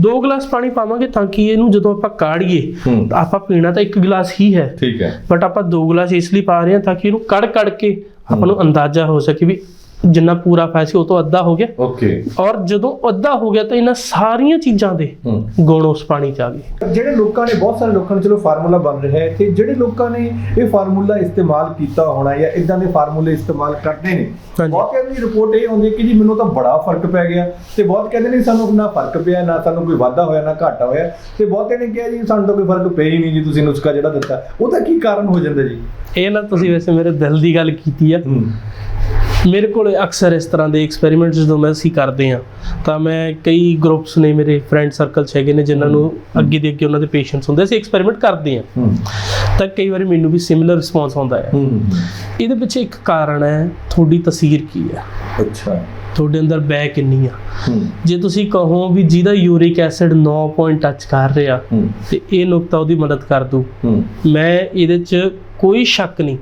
Speaker 1: ਦੋ ਗਲਾਸ ਪਾਣੀ ਪਾਵਾਂਗੇ ਤਾਂ ਕਿ ਇਹਨੂੰ ਜਦੋਂ ਆਪਾਂ ਕਾੜੀਏ
Speaker 2: ਹੂੰ।
Speaker 1: ਤਾਂ ਆਪਾਂ ਪੀਣਾ ਤਾਂ ਇੱਕ ਗਲਾਸ ਹੀ ਹੈ।
Speaker 2: ਠੀਕ ਹੈ।
Speaker 1: ਬਟ ਆਪਾਂ ਦੋ ਗਲਾਸ ਇਸ ਲਈ ਪਾ ਰਹੇ ਹਾਂ ਤਾਂ ਕਿ ਇਹਨੂੰ ਕੜ ਕੜ ਕੇ ਆਪਾਂ ਨੂੰ ਅੰਦਾਜ਼ਾ ਹੋ ਸਕੇ ਵੀ ਜਿੰਨਾ ਪੂਰਾ ਸੀ ਉਹ ਤੋਂ ਅੱਧਾ ਹੋ ਗਿਆ।
Speaker 2: ਓਕੇ
Speaker 1: ਔਰ ਜਦੋਂ ਅੱਧਾ ਹੋ ਗਿਆ ਤਾਂ ਇਹਨਾਂ ਸਾਰੀਆਂ ਚੀਜ਼ਾਂ ਦੇ ਗੁਣ ਉਸ ਪਾਣੀ ਚ ਆ ਗਏ।
Speaker 2: ਜਿਹੜੇ ਲੋਕਾਂ ਨੇ ਬਹੁਤ ਸਾਰੇ ਲੋਕਾਂ ਨੇ ਚਲੋ ਫਾਰਮੂਲਾ ਬਣ ਰਿਹਾ ਹੈ ਤੇ ਜਿਹੜੇ ਲੋਕਾਂ ਨੇ ਇਹ ਫਾਰਮੂਲਾ ਇਸਤੇਮਾਲ ਕੀਤਾ ਹੋਣਾ ਜਾਂ ਇਦਾਂ ਦੇ ਫਾਰਮੂਲੇ ਇਸਤੇਮਾਲ ਕਰਦੇ ਨੇ। ਬਹੁਤ ਕਹਿੰਦੀ ਰਿਪੋਰਟ ਇਹ ਆਉਂਦੀ ਹੈ ਕਿ ਜੀ ਮੈਨੂੰ ਤਾਂ ਬੜਾ ਫ਼ਰਕ ਪੈ ਗਿਆ ਤੇ ਬਹੁਤ ਕਹਿੰਦੇ ਨੇ ਸਾਨੂੰ ਨਾ ਫ਼ਰਕ ਪਿਆ ਨਾ ਸਾਨੂੰ ਕੋਈ ਵਾਧਾ ਹੋਇਆ ਨਾ ਘਾਟਾ ਹੋਇਆ ਤੇ ਬਹੁਤੇ ਨੇ ਕਿਹਾ ਜੀ ਸਾਨੂੰ ਤਾਂ ਕੋਈ ਫ਼ਰਕ ਪਿਆ ਹੀ ਨਹੀਂ ਜੀ ਤੁਸੀਂ ਨੁਸਖਾ ਜਿਹੜਾ ਦਿੱਤਾ ਉਹਦਾ ਕੀ ਕਾਰਨ ਹੋ ਜਾਂਦਾ ਜੀ?
Speaker 1: ਇਹ ਨਾ ਤੁਸੀਂ ਵੈਸੇ ਮੇਰੇ ਦਿਲ ਦੀ ਗੱਲ ਕੀਤੀ ਆ।
Speaker 2: ਹੂੰ।
Speaker 1: ਮੇਰੇ ਕੋਲ ਅਕਸਰ ਇਸ ਤਰ੍ਹਾਂ ਦੇ ਐਕਸਪੈਰੀਮੈਂਟਸ ਜਦੋਂ ਮੈਂ ਅਸੀਂ ਕਰਦੇ ਆ ਤਾਂ ਮੈਂ ਕਈ ਗਰੁੱਪਸ ਨੇ ਮੇਰੇ ਫਰੈਂਡ ਸਰਕਲ ਚ ਹੈਗੇ ਨੇ ਜਿਨ੍ਹਾਂ ਨੂੰ ਅੱਗੇ ਦੇ ਅੱਗੇ ਉਹਨਾਂ ਦੇ ਪੇਸ਼ੈਂਟਸ ਹੁੰਦੇ ਅਸੀਂ ਐਕਸਪੈਰੀਮੈਂਟ ਕਰਦੇ ਆ ਤਾਂ ਕਈ ਵਾਰੀ ਮੈਨੂੰ ਵੀ ਸਿਮਿਲਰ ਰਿਸਪੌਂਸ ਆਉਂਦਾ ਹੈ। ਇਹਦੇ ਪਿੱਛੇ ਇੱਕ ਕਾਰਨ ਹੈ ਤੁਹਾਡੀ ਤਸਵੀਰ ਕੀ ਹੈ?
Speaker 2: ਅੱਛਾ।
Speaker 1: ਤੁਹਾਡੇ ਅੰਦਰ ਬੈ ਕਿੰਨੀ ਆ? ਜੇ ਤੁਸੀਂ ਕਹੋ ਵੀ ਜਿਹਦਾ ਯੂਰਿਕ ਐਸਿਡ 9 ਪੁਆਇੰਟ ਟੱਚ ਕਰ ਰਿਹਾ ਤੇ ਇਹ ਨੁਕਤਾ ਉਹਦੀ ਮਦਦ ਕਰ ਦੂ। ਮੈਂ ਇਹਦੇ 'ਚ ਕੋਈ ਸ਼ੱਕ ਨਹੀਂ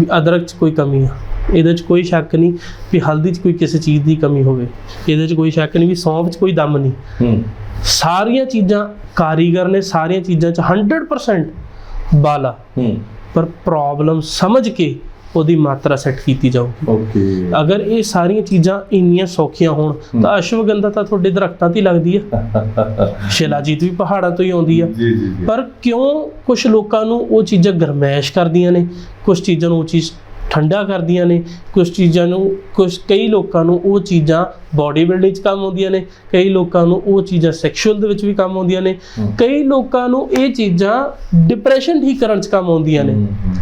Speaker 1: ਵੀ ਅਦਰਕ 'ਚ ਕੋਈ ਕਮੀ ਆ। ਇਹਦੇ 'ਚ ਕੋਈ ਸ਼ੱਕ ਨਹੀਂ ਵੀ ਹਲਦੀ 'ਚ ਕੋਈ ਕਿਸੇ ਚੀਜ਼ ਦੀ ਕਮੀ ਹੋਵੇ। ਇਹਦੇ 'ਚ ਕੋਈ ਸ਼ੱਕ ਨਹੀਂ ਵੀ ਸੌਂਫ 'ਚ ਕੋਈ ਦਮ ਨਹੀਂ।
Speaker 2: ਹੂੰ।
Speaker 1: ਸਾਰੀਆਂ ਚੀਜ਼ਾਂ ਕਾਰੀਗਰ ਨੇ ਸਾਰੀਆਂ ਚੀਜ਼ਾਂ 'ਚ 100% ਬਾਲਾ।
Speaker 2: ਹੂੰ।
Speaker 1: ਪਰ ਪ੍ਰੋਬਲਮ ਸਮਝ ਕੇ ਉਹਦੀ ਮਾਤਰਾ ਸੈੱਟ ਕੀਤੀ ਜਾਊਗੀ।
Speaker 2: ਓਕੇ।
Speaker 1: ਅਗਰ ਇਹ ਸਾਰੀਆਂ ਚੀਜ਼ਾਂ ਇੰਨੀਆਂ ਸੌਖੀਆਂ ਹੋਣ ਤਾਂ ਅਸ਼ਵਗੰਧਾ ਤਾਂ ਤੁਹਾਡੇ ਦਰਖਤਾਂ ਤੇ ਲੱਗਦੀ ਆ। ਸ਼ਿਲਾਜੀਤ ਵੀ ਪਹਾੜਾਂ ਤੋਂ ਹੀ ਆਉਂਦੀ ਆ।
Speaker 2: ਜੀ ਜੀ ਜੀ।
Speaker 1: ਪਰ ਕਿਉਂ ਕੁਝ ਲੋਕਾਂ ਨੂੰ ਉਹ ਚੀਜ਼ਾਂ ਗਰਮੈਸ਼ ਕਰਦੀਆਂ ਨੇ? ਕੁਝ ਚੀਜ਼ਾਂ ਨੂੰ ਉਹ ਚੀਜ਼ ਠੰਡਾ ਕਰਦੀਆਂ ਨੇ ਕੁਝ ਚੀਜ਼ਾਂ ਨੂੰ ਕੁਝ ਕਈ ਲੋਕਾਂ ਨੂੰ ਉਹ ਚੀਜ਼ਾਂ ਬਾਡੀ ਬਿਲਡਿੰਗ 'ਚ ਕੰਮ ਆਉਂਦੀਆਂ ਨੇ ਕਈ ਲੋਕਾਂ ਨੂੰ ਉਹ ਚੀਜ਼ਾਂ ਸੈਕਸ਼ੂਅਲ ਦੇ ਵਿੱਚ ਵੀ ਕੰਮ ਆਉਂਦੀਆਂ ਨੇ। ਕਈ ਲੋਕਾਂ ਨੂੰ ਇਹ ਚੀਜ਼ਾਂ ਡਿਪਰੈਸ਼ਨ ਠੀਕ ਕਰਨ 'ਚ ਕੰਮ ਆਉਂਦੀਆਂ ਨੇ।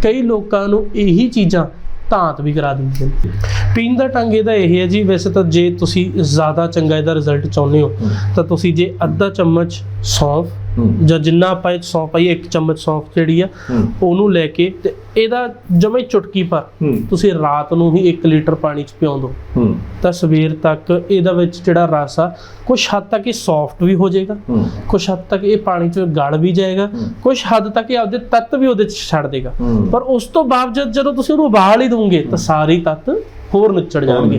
Speaker 1: ਕਈ ਲੋਕਾਂ ਨੂੰ ਇਹੀ ਚੀਜ਼ਾਂ ਧਾਤ ਵੀ ਕਰਾ ਦਿੰਦੀਆਂ ਨੇ ਪੀਣ ਦਾ ਢੰਗ ਇਹਦਾ ਇਹ ਹੈ ਜੀ ਵੈਸੇ ਤਾਂ ਜੇ ਤੁਸੀਂ ਜ਼ਿਆਦਾ ਚੰਗਾ ਇਹਦਾ ਰਿਜ਼ਲਟ ਚਾਹੁੰਦੇ ਹੋ। ਤਾਂ ਤੁਸੀਂ ਜੇ ਅੱਧਾ ਚਮਚ ਸੌਂਫ ਜਾਂ ਜਿੰਨਾ ਆਪਾਂ ਇਹ ਸੌਂਫ ਪਾਈਏ ਇੱਕ ਚਮਚ ਸੌਂਫ ਜਿਹੜੀ ਆ ਉਹਨੂੰ ਲੈ ਕੇ ਤੇ ਇਹਦਾ ਜਮੇ ਚੁਟਕੀ ਪਰ ਤੁਸੀਂ ਰਾਤ ਨੂੰ ਹੀ 1 ਲੀਟਰ ਪਾਣੀ ਚ ਦਿਓ
Speaker 2: ਹੂੰ।
Speaker 1: ਤਾਂ ਸਵੇਰ ਤੱਕ ਇਹਦਾ ਵਿੱਚ ਜਿਹੜਾ ਰਸ ਆ ਕੁਝ ਹੱਦ ਤੱਕ ਇਹ ਸੌਫਟ ਵੀ ਹੋ ਜਾਏਗਾ। ਕੁਝ ਹੱਦ ਤੱਕ ਇਹ ਪਾਣੀ ਚ ਗਲ ਵੀ ਜਾਏਗਾ। ਕੁਝ ਹੱਦ ਤੱਕ ਇਹ ਆਪਦੇ ਤੱਤ ਵੀ ਉਹਦੇ ਚ ਛੱਡ ਦੇਗਾ। ਪਰ ਉਸ ਤੋਂ ਬਾਵਜੂਦ ਜਦੋਂ ਤੁਸੀਂ ਉਹਨੂੰ ਉਬਾਲ ਹੀ ਦੋਗੇ ਤਾਂ ਸਾਰੇ ਤੱਤ ਹੋਰ ਨਿਚੜ ਜਾਣਗੇ।